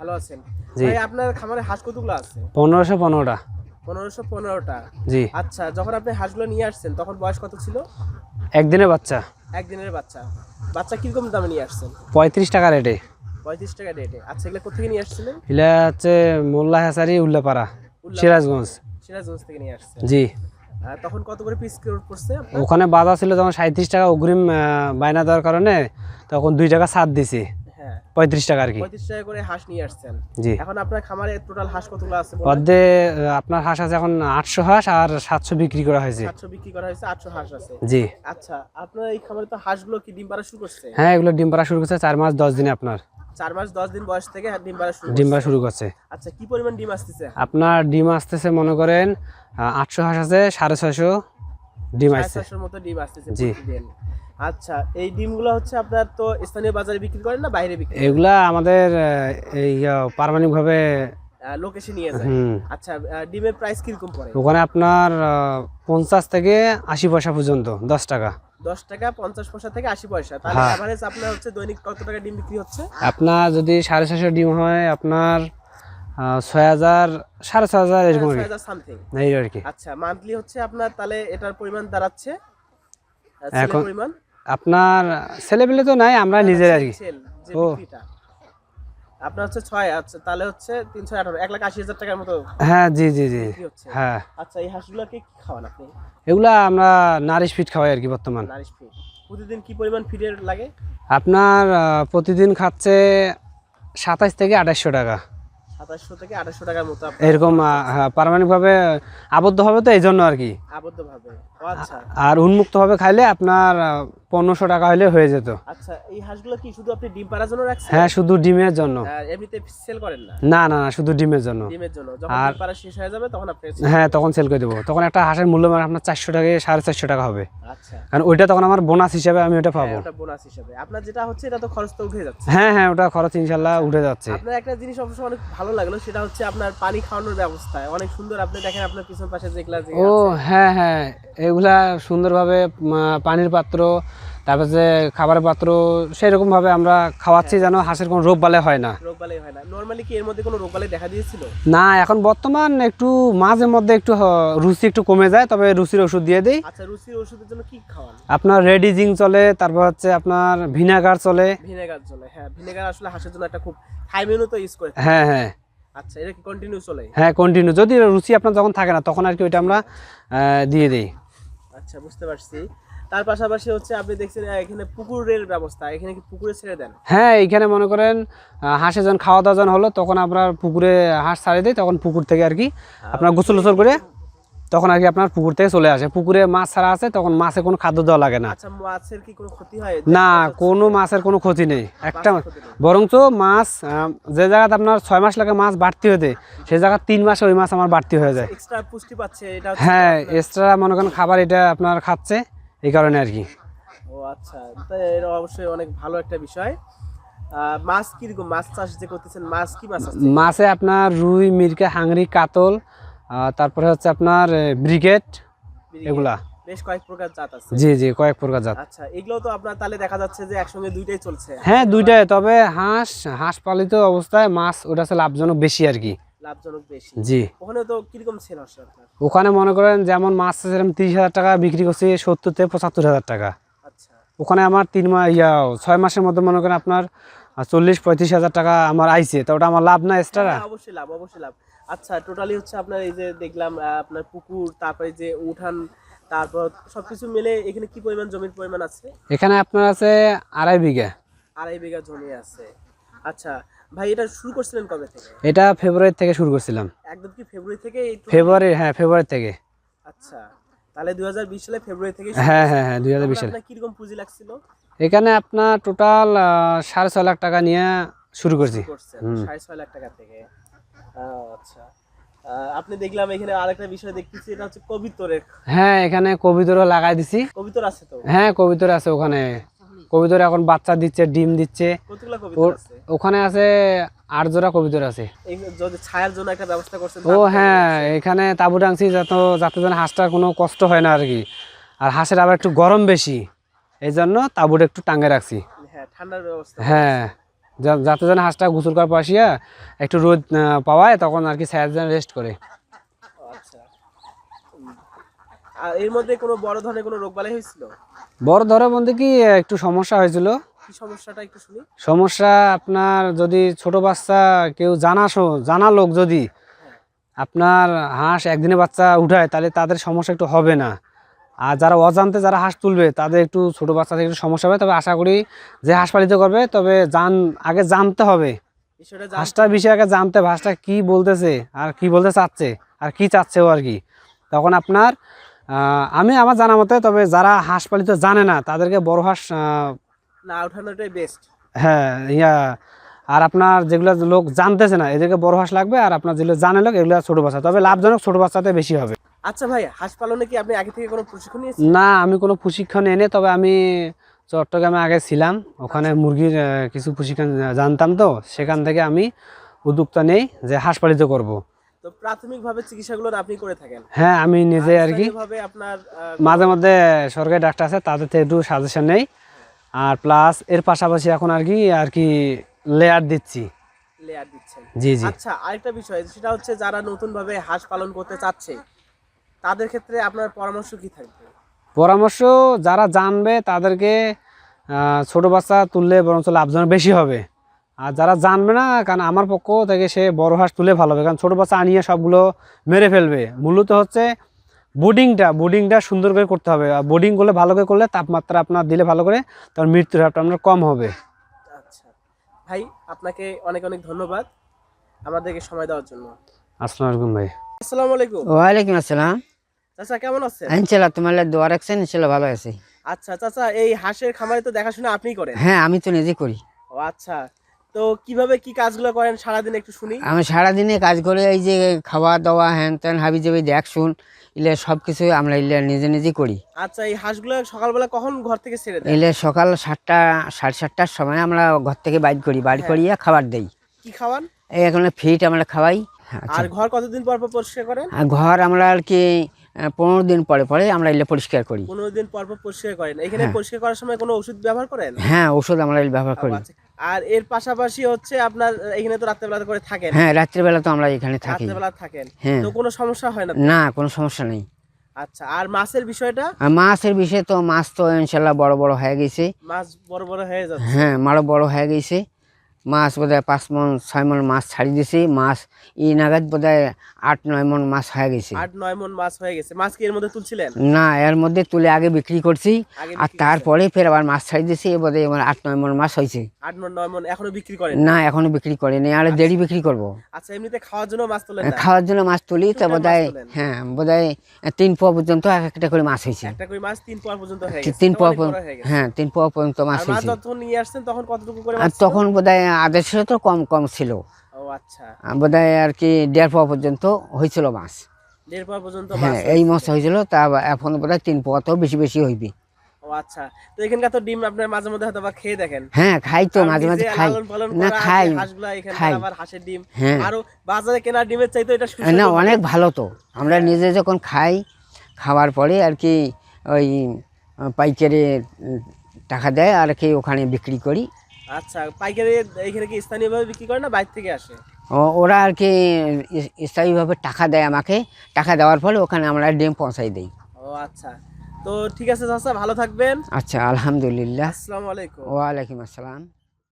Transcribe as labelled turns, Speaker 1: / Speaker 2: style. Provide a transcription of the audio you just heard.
Speaker 1: ভালো আছেন। ভাই আপনার খামারে হাঁস কতগুলো আছে?
Speaker 2: পনেরোশো পনেরোটা।
Speaker 1: পনেরোশো পনেরোটা।
Speaker 2: জি।
Speaker 1: আচ্ছা যখন আপনি হাঁসগুলো নিয়ে আসছেন তখন বয়স কত ছিল?
Speaker 2: একদিনের বাচ্চা।
Speaker 1: একদিনের বাচ্চা। বাচ্চা কীরকম দামে নিয়ে আসছেন?
Speaker 2: পঁয়ত্রিশ টাকা রেটে।
Speaker 1: পঁয়ত্রিশ টাকা রেটে। আচ্ছা এগুলো কোথেকে নিয়ে আসছিলেন?
Speaker 2: এগুলা হচ্ছে মোল্লা হাসারি উল্লাপাড়া। সিরাজগঞ্জ।
Speaker 1: সিরাজগঞ্জ থেকে নিয়ে আসছেন।
Speaker 2: জি।
Speaker 1: তখন কত করে পিস পড়ছে আপনার?
Speaker 2: ওখানে বাজার ছিল যখন সাঁত্রিশ টাকা অগ্রিম বায়না দেওয়ার কারণে তখন দুই টাকা ছাড় দিছি। পঁয়ত্রিশ টাকা আর কি।
Speaker 1: পঁয়ত্রিশ টাকা করে হাঁস নিয়ে আসছেন।
Speaker 2: জি।
Speaker 1: এখন আপনার খামারে টোটাল হাঁস কতগুলো আছে
Speaker 2: অর্ধে আপনার হাঁস আছে এখন আটশো হাঁস আর সাতশো বিক্রি করা হয়েছে।
Speaker 1: সাতশো বিক্রি করা হয়েছে আটশো হাঁস আছে।
Speaker 2: জি।
Speaker 1: আচ্ছা আপনার এই খামারে তো হাঁসগুলো কি ডিম পাড়া শুরু করছে?
Speaker 2: হ্যাঁ এগুলো ডিম পাড়া শুরু করছে চার মাস দশ দিনে আপনার।
Speaker 1: চার মাস দশ দিন বয়স থেকে ডিম পাড়া শুরু
Speaker 2: ডিম পাড়া শুরু করছে।
Speaker 1: আচ্ছা কি পরিমাণ ডিম আসতেছে?
Speaker 2: আপনার ডিম আসতেছে মনে করেন আটশো হাঁস আছে সাড়ে ছয়শো ডিম আসছে।
Speaker 1: মতো ডিম আসতেছে
Speaker 2: জি।
Speaker 1: আচ্ছা এই ডিমগুলো হচ্ছে আপনার তো স্থানীয় বাজারে বিক্রি করেন না বাইরে বিক্রি
Speaker 2: এগুলা আমাদের এই পারমাণিক ভাবে
Speaker 1: লোকেশন নিয়ে যায়। আচ্ছা ডিমের প্রাইস কীরকম পড়ে?
Speaker 2: ওখানে আপনার পঞ্চাশ থেকে আশি পয়সা পর্যন্ত দশ টাকা।
Speaker 1: দশ টাকা পঞ্চাশ পয়সা থেকে আশি পয়সা। তাহলে। অ্যাভারেজ আপনার হচ্ছে দৈনিক কত টাকা ডিম বিক্রি হচ্ছে?
Speaker 2: আপনার যদি সাড়ে ছয়শো ডিম হয় আপনার ছয় হাজার সাড়ে ছয় হাজার এরকম
Speaker 1: সামথিং
Speaker 2: এই আর কি।
Speaker 1: আচ্ছা মান্থলি হচ্ছে আপনার তাহলে এটার পরিমাণ দাঁড়াচ্ছে?
Speaker 2: এখন-
Speaker 1: পরিমাণ?
Speaker 2: আপনার ছেলেপেলে তো নাই আমরা নিজের আর কি ও।
Speaker 1: আপনার হচ্ছে ছয় আচ্ছা তাহলে হচ্ছে তিনশো আঠারো এক লাখ আশি হাজার টাকার মতো
Speaker 2: হ্যাঁ জি জি জি। হ্যাঁ।
Speaker 1: আচ্ছা এই হাঁসগুলোকে কি খাওয়ান আপনি?
Speaker 2: এগুলা আমরা নারিশ ফিট খাওয়াই আর কি বর্তমান।
Speaker 1: Nourish feed. প্রতিদিন কি পরিমাণ ফিডের লাগে?
Speaker 2: আপনার প্রতিদিন খাচ্ছে সাতাশ থেকে আঠাশশো টাকা।
Speaker 1: সাতাশশো থেকে আঠাশশো টাকার মতো
Speaker 2: এরকম পারমাণিকভাবে আবদ্ধ হবে তো এই জন্য আর কি।
Speaker 1: আবদ্ধভাবে। আচ্ছা।
Speaker 2: আর উন্মুক্তভাবে খাইলে আপনার পনেরোশো টাকা হলে হয়ে যেত।
Speaker 1: আচ্ছা এই হাঁসগুলো কি শুধু আপনি ডিম পাড়ার জন্য রাখছেন?
Speaker 2: হ্যাঁ শুধু ডিমের জন্য।
Speaker 1: এমনিতে সেল করেন না?
Speaker 2: না না না শুধু ডিমের জন্য।
Speaker 1: ডিমের জন্য। যখন
Speaker 2: আর-
Speaker 1: পাড়া শেষ হয়ে যাবে তখন আপনি
Speaker 2: হ্যাঁ তখন সেল করে দেবো। তখন একটা হাঁসের মূল্য মানে আপনার চারশো টাকা সাড়ে চারশো টাকা হবে।
Speaker 1: আচ্ছা।
Speaker 2: কারণ ওইটা তখন আমার বোনাস হিসাবে আমি ওটা
Speaker 1: হ্যাঁ,
Speaker 2: পাবো
Speaker 1: ওটা বোনাস হিসাবে। আপনার যেটা হচ্ছে এটা তো খরচ তো উঠে যাচ্ছে।
Speaker 2: হ্যাঁ হ্যাঁ ওটা খরচ ইনশাল্লাহ উঠে যাচ্ছে।
Speaker 1: আপনার একটা জিনিস অবশ্য অনেক ভালো লাগল সেটা হচ্ছে আপনার পানি খাওয়ানোর ব্যবস্থা অনেক সুন্দর আপনি দেখেন আপনার পিছন পাশে যে গ্লাস
Speaker 2: ও হ্যাঁ হ্যাঁ এগুলা সুন্দরভাবে পানির পাত্র তারপর যে খাবারের পাত্র সেরকম ভাবে আমরা খাওয়াচ্ছি যেন হাঁসের কোনো রোগ বালে হয় না।
Speaker 1: রোগ বালাই হয় না। নর্মালি কি এর মধ্যে কোনো রোগ বালাই দেখা দিয়েছিল?
Speaker 2: না এখন বর্তমান একটু মাঝে মধ্যে একটু রুচি একটু কমে যায় তবে রুচির ওষুধ দিয়ে দিই।
Speaker 1: আচ্ছা রুচির ওষুধের জন্য কি খাওয়ান?
Speaker 2: আপনার রেডিজিং চলে তারপর হচ্ছে আপনার ভিনেগার চলে।
Speaker 1: ভিনেগার চলে হ্যাঁ ভিনেগার আসলে হাঁসের জন্য একটা খুব হাই মেনু তো ইউজ করে
Speaker 2: হ্যাঁ হ্যাঁ।
Speaker 1: আচ্ছা এটা কি কন্টিনিউ চলে?
Speaker 2: হ্যাঁ কন্টিনিউ যদি রুচি আপনার যখন থাকে না তখন আর কি ওইটা আমরা দিয়ে দিই।
Speaker 1: আচ্ছা বুঝতে পারছি। তার পাশাপাশি হচ্ছে আপনি দেখছেন এখানে পুকুরের ব্যবস্থা এখানে কি পুকুরে ছেড়ে দেন?
Speaker 2: হ্যাঁ এখানে মনে করেন হাঁসে যখন খাওয়া দাওয়া যখন হলো তখন আপনার পুকুরে হাঁস ছাড়ে দিই তখন পুকুর থেকে আর কি আপনার গোসল গোসল করে তখন আর কি আপনার পুকুর থেকে চলে আসে। পুকুরে মাছ ছাড়া আছে তখন মাছে কোনো খাদ্য দেওয়া লাগে না।
Speaker 1: আচ্ছা মাছের কি কোনো ক্ষতি হয়?
Speaker 2: না কোনো মাছের কোনো ক্ষতি নেই। একটা। বরঞ্চ মাছ যে জায়গাতে আপনার ছয় মাস লাগে মাছ বাড়তি হতে সে জায়গা তিন মাসে ওই মাছ আমার বাড়তি হয়ে যায়।
Speaker 1: এক্সট্রা পুষ্টি পাচ্ছে এটা
Speaker 2: হ্যাঁ এক্সট্রা মনে করেন খাবার এটা আপনার খাচ্ছে এই কারণে আর কি।
Speaker 1: ও আচ্ছা তাই এটা অবশ্যই অনেক ভালো একটা বিষয়। আহ, মাছ কীরকম? মাছ চাষ যে করতেছেন মাছ কি মাছ
Speaker 2: মাছে আপনার রুই মিরকা হাংরি কাতল তারপরে হচ্ছে আপনার ব্রিগেড এগুলা।
Speaker 1: বেশ কয়েক প্রকার জাত আছে।
Speaker 2: জি জি কয়েক প্রকার জাত।
Speaker 1: আচ্ছা এগুলো তো আপনার তাহলে দেখা যাচ্ছে যে একসঙ্গে দুইটাই চলছে।
Speaker 2: হ্যাঁ দুইটাই তবে হাঁস হাঁস পালিত অবস্থায় মাছ ওটা হচ্ছে লাভজনক বেশি আর কি।
Speaker 1: লাভজনক বেশি।
Speaker 2: জি।
Speaker 1: ওখানে তো কীরকম সেল হচ্ছে
Speaker 2: ওখানে মনে করেন যেমন মাছ সেরকম তিরিশ হাজার টাকা বিক্রি করছি সত্তর থেকে পঁচাত্তর হাজার টাকা।
Speaker 1: আচ্ছা।
Speaker 2: ওখানে আমার তিন মাস ইয়া ছয় মাসের মধ্যে মনে করেন আপনার চল্লিশ পঁয়ত্রিশ হাজার টাকা আমার আইছে তো ওটা আমার লাভ না এক্সট্রা
Speaker 1: হ্যাঁ, অবশ্যই লাভ অবশ্যই লাভ। আচ্ছা টোটালি হচ্ছে আপনার এই যে দেখলাম আপনার পুকুর তারপরে যে উঠান তারপর সবকিছু মিলে এখানে কি পরিমাণ জমির পরিমাণ আছে?
Speaker 2: এখানে আপনার আছে আড়াই বিঘা।
Speaker 1: আড়াই বিঘা জমি আছে। আচ্ছা ভাই এটা শুরু করছিলেন কবে থেকে?
Speaker 2: এটা ফেব্রুয়ারি থেকে শুরু করছিলাম।
Speaker 1: একদম কি ফেব্রুয়ারি থেকে
Speaker 2: ফেব্রুয়ারি হ্যাঁ ফেব্রুয়ারি থেকে।
Speaker 1: আচ্ছা তাহলে দু হাজার বিশ সালে ফেব্রুয়ারি থেকে
Speaker 2: হ্যাঁ হ্যাঁ হ্যাঁ হাজার বিশ সালে।
Speaker 1: আপনার কীরকম পুঁজি লাগছিল?
Speaker 2: এখানে আপনার টোটাল সাড়ে ছয় লাখ টাকা নিয়ে শুরু করছি।
Speaker 1: সাড়ে ছয় লাখ টাকা থেকে। আচ্ছা। আপনি দেখলাম এখানে আরেকটা বিষয় দেখতেছি এটা হচ্ছে কবিতরের
Speaker 2: হ্যাঁ এখানে কবিতরও লাগাই দিছি।
Speaker 1: কবিতর আছে তো?
Speaker 2: হ্যাঁ কবিতর আছে ওখানে। কবিতর এখন বাচ্চা দিচ্ছে ডিম দিচ্ছে। ওখানে আছে আট জোড়া কবিতর আছে।
Speaker 1: ছায়ার জন্য একটা ব্যবস্থা করছেন
Speaker 2: ও হ্যাঁ এখানে তাবু ডাংছি যাতে যাতে যেন হাঁসটার কোনো কষ্ট হয় না আর কি। আর হাঁসের আবার একটু গরম বেশি এই জন্য তাবুটা একটু টাঙ্গে রাখছি।
Speaker 1: হ্যাঁ ঠান্ডার ব্যবস্থা
Speaker 2: হ্যাঁ। যাতে যেন হাঁসটা গোসল করার পাশিয়া একটু রোদ পাওয়ায় তখন আর কি স্যার যেন রেস্ট করে
Speaker 1: আচ্ছা। আর এর মধ্যে কোনো বড় ধরনের কোনো রোগবালাই হয়েছিল?
Speaker 2: বড় ধরে বলতে কি একটু সমস্যা হয়েছিল।
Speaker 1: কি সমস্যাটা একটু শুনি।
Speaker 2: সমস্যা আপনার যদি ছোট বাচ্চা কেউ জানা জানা লোক যদি আপনার হাঁস একদিনে বাচ্চা উঠায় তাহলে তাদের সমস্যা একটু হবে না। আর যারা অজান্তে যারা হাঁস তুলবে তাদের একটু ছোট বাচ্চা থেকে একটু সমস্যা হবে। তবে আশা করি যে হাঁস পালিত করবে তবে জান আগে জানতে হবে। হাঁসটার বিষয়ে আগে জানতে হবে হাঁসটা কি বলতেছে আর কি বলতে চাচ্ছে আর কি চাচ্ছে ও আর কি। তখন আপনার আমি আমার জানা মতে তবে যারা হাঁস পালিত জানে না তাদেরকে বড় হাঁস
Speaker 1: না ওঠানোটাই বেস্ট
Speaker 2: হ্যাঁ ইয়া আর আপনার যেগুলো লোক জানতেছে না এদেরকে বড় হাঁস লাগবে আর আপনার যেগুলো জানে লোক এগুলো ছোট বাচ্চা। তবে লাভজনক ছোট বাচ্চাতে বেশি হবে।
Speaker 1: আচ্ছা ভাই হাঁস পালনে কি আপনি আগে থেকে কোনো প্রশিক্ষণ নিয়েছেন?
Speaker 2: না আমি কোনো প্রশিক্ষণ এনে তবে আমি চট্টগ্রামে আগে ছিলাম। ওখানে মুরগির কিছু প্রশিক্ষণ জানতাম তো সেখান থেকে আমি উদ্যোক্তা নেই যে হাঁস পালিত করব।
Speaker 1: তো প্রাথমিকভাবে চিকিৎসাগুলো আপনি করে থাকেন?
Speaker 2: হ্যাঁ আমি নিজে আর কি।
Speaker 1: ভাবে আপনার
Speaker 2: মাঝে মধ্যে সরকারি ডাক্তার আছে তাদের থেকে একটু সাজেশন নেই। আর প্লাস এর পাশাপাশি এখন আর কি আর কি লেয়ার দিচ্ছি।
Speaker 1: লেয়ার দিচ্ছেন।
Speaker 2: জি জি।
Speaker 1: আচ্ছা আরেকটা বিষয় সেটা হচ্ছে যারা নতুন ভাবে হাঁস পালন করতে চাচ্ছে তাদের ক্ষেত্রে আপনার পরামর্শ কি থাকবে?
Speaker 2: পরামর্শ যারা জানবে তাদেরকে ছোট বাচ্চা তুললে বরঞ্চ লাভজনক বেশি হবে। আর যারা জানবে না কারণ আমার পক্ষ থেকে সে বড় হাঁস তুলে ভালো হবে। কারণ ছোট বাচ্চা আনিয়ে সবগুলো মেরে ফেলবে। মূলত হচ্ছে বোর্ডিংটা বোর্ডিংটা সুন্দর করে করতে হবে। আর বোর্ডিং করলে ভালো করে করলে তাপমাত্রা আপনার দিলে ভালো করে তার মৃত্যুর হারটা আপনার কম হবে।
Speaker 1: আচ্ছা। ভাই আপনাকে অনেক অনেক ধন্যবাদ আমাদেরকে সময় দেওয়ার জন্য।
Speaker 2: আসসালামু আলাইকুম ভাই।
Speaker 1: আসসালামু আলাইকুম।
Speaker 3: ওয়ালাইকুম আসসালাম।
Speaker 1: চাচা কেমন আছেন?
Speaker 3: ইনশাল্লাহ তোমার দোয়া রাখছেন ইনশাল্লাহ ভালো আছি।
Speaker 1: আচ্ছা চাচা এই হাঁসের খামারে তো দেখাশোনা আপনিই করেন?
Speaker 3: হ্যাঁ আমি তো নিজে করি।
Speaker 1: ও আচ্ছা। তো কীভাবে কি কাজগুলো করেন? সারাদিন একটু শুনি।
Speaker 3: আমি সারাদিনে কাজ করে এই যে খাওয়া দাওয়া হ্যান ত্যান হাবি জাবি দেখ শুন ইলে সব কিছু আমরা ইলে নিজে নিজে করি।
Speaker 1: আচ্ছা এই হাঁসগুলো সকালবেলা কখন ঘর থেকে ছেড়ে দেন?
Speaker 3: ইলে সকাল সাতটা সাড়ে সাতটার সময় আমরা ঘর থেকে বাইর করি বাইর করিয়া খাবার দেই।
Speaker 1: কি খাওয়ান?
Speaker 3: এই এখন ফিট আমরা খাওয়াই।
Speaker 1: আর ঘর কতদিন পর পর পরিষ্কার করেন?
Speaker 3: ঘর আমরা আর কি পনেরো দিন পরে পরে আমরা ইলে পরিষ্কার করি।
Speaker 1: পনেরো দিন পর পর পরিষ্কার করেন। এখানে পরিষ্কার করার সময় কোনো ওষুধ ব্যবহার করেন?
Speaker 3: হ্যাঁ ওষুধ আমরা ব্যবহার করি।
Speaker 1: আচ্ছা। আর এর পাশাপাশি হচ্ছে আপনার এখানে তো রাত্রেবেলা করে থাকেন।
Speaker 3: হ্যাঁ রাত্রিবেলা তো আমরা এখানে থাকি।
Speaker 1: রাত্রেবেলা থাকেন।
Speaker 3: হ্যাঁ।
Speaker 1: তো কোনো সমস্যা হয় না
Speaker 3: না কোনো সমস্যা নেই।
Speaker 1: আচ্ছা আর মাছের বিষয়টা?
Speaker 3: মাছের বিষয়ে তো মাছ তো ইনশাল্লাহ বড় বড় হয়ে গেছে।
Speaker 1: মাছ বড় বড় হয়ে যাচ্ছে।
Speaker 3: হ্যাঁ মারও বড় হয়ে গেছে। মাছ বোধহয় পাঁচ মন ছয় মন মাছ ছাড়ি দিছে। মাছ ই নাগাদ বোধহয় আট নয় মন মাছ হয়ে গেছে।
Speaker 1: আট নয় মন মাছ হয়ে গেছে। মাছ কি এর মধ্যে তুলছিলেন?
Speaker 3: না এর মধ্যে তুলে আগে বিক্রি করছি। আর তারপরে ফের আবার মাছ ছাড়ি দিছি এ বোধহয় আমার আট নয় মন মাছ হয়েছে।
Speaker 1: আট মন নয় মন এখনও বিক্রি করেন
Speaker 3: না? এখনও বিক্রি করিনি আর দেরি বিক্রি করব।
Speaker 1: আচ্ছা এমনিতে খাওয়ার জন্য মাছ তোলেন না?
Speaker 3: খাওয়ার জন্য মাছ তুলি তো বোধহয়। হ্যাঁ বোধহয় তিন পোয়া পর্যন্ত এক একটা করে মাছ হয়েছে।
Speaker 1: একটা করে মাছ তিন পোয়া পর্যন্ত হয়ে গেছে।
Speaker 3: তিন পোয়া
Speaker 1: হয়ে।
Speaker 3: হ্যাঁ তিন পোয়া পর্যন্ত মাছ হয়েছে।
Speaker 1: যখন নিয়ে আসছেন তখন কতটুকু করে?
Speaker 3: তখন বোধহয় আদেশে তো কম কম ছিল।
Speaker 1: ও আচ্ছা।
Speaker 3: বোধহয় আর কি দেড় পোয়া পর্যন্ত হয়েছিল মাছ।
Speaker 1: দেড় পর্যন্ত
Speaker 3: হ্যাঁ এই মাছ হয়েছিল তা এখন বোধহয় তিন পোয়াতেও বেশি বেশি হইবে।
Speaker 1: আচ্ছা। তো এখানকার তো ডিম আপনার মাঝে মধ্যে হয়তো বা খেয়ে দেখেন।
Speaker 3: হ্যাঁ খাই তো মাঝে মাঝে খাই। না খাই
Speaker 1: আছে হাঁসগুলা এখানকার আবার হাঁসের ডিম।
Speaker 3: হ্যাঁ।
Speaker 1: আরও বাজারে কেনা ডিমের চাইতে এটা
Speaker 3: না অনেক ভালো তো। আমরা নিজে যখন খাই খাওয়ার পরে আর কি ওই পাইকারি টাকা দেয় আর কি ওখানে বিক্রি করি।
Speaker 1: আচ্ছা পাইকারি এখানে কি স্থানীয়ভাবে বিক্রি করে না বাইরে থেকে আসে?
Speaker 3: ওরা আর কি স্থায়ীভাবে টাকা দেয় আমাকে। টাকা দেওয়ার ফলে ওখানে আমরা ডিম পৌঁছাই দিই।
Speaker 1: ও আচ্ছা। তো ঠিক আছে চাচা ভালো থাকবেন।
Speaker 3: আচ্ছা আলহামদুলিল্লাহ।
Speaker 1: আসসালামু আলাইকুম।
Speaker 3: ওয়ালাইকুম আসসালাম।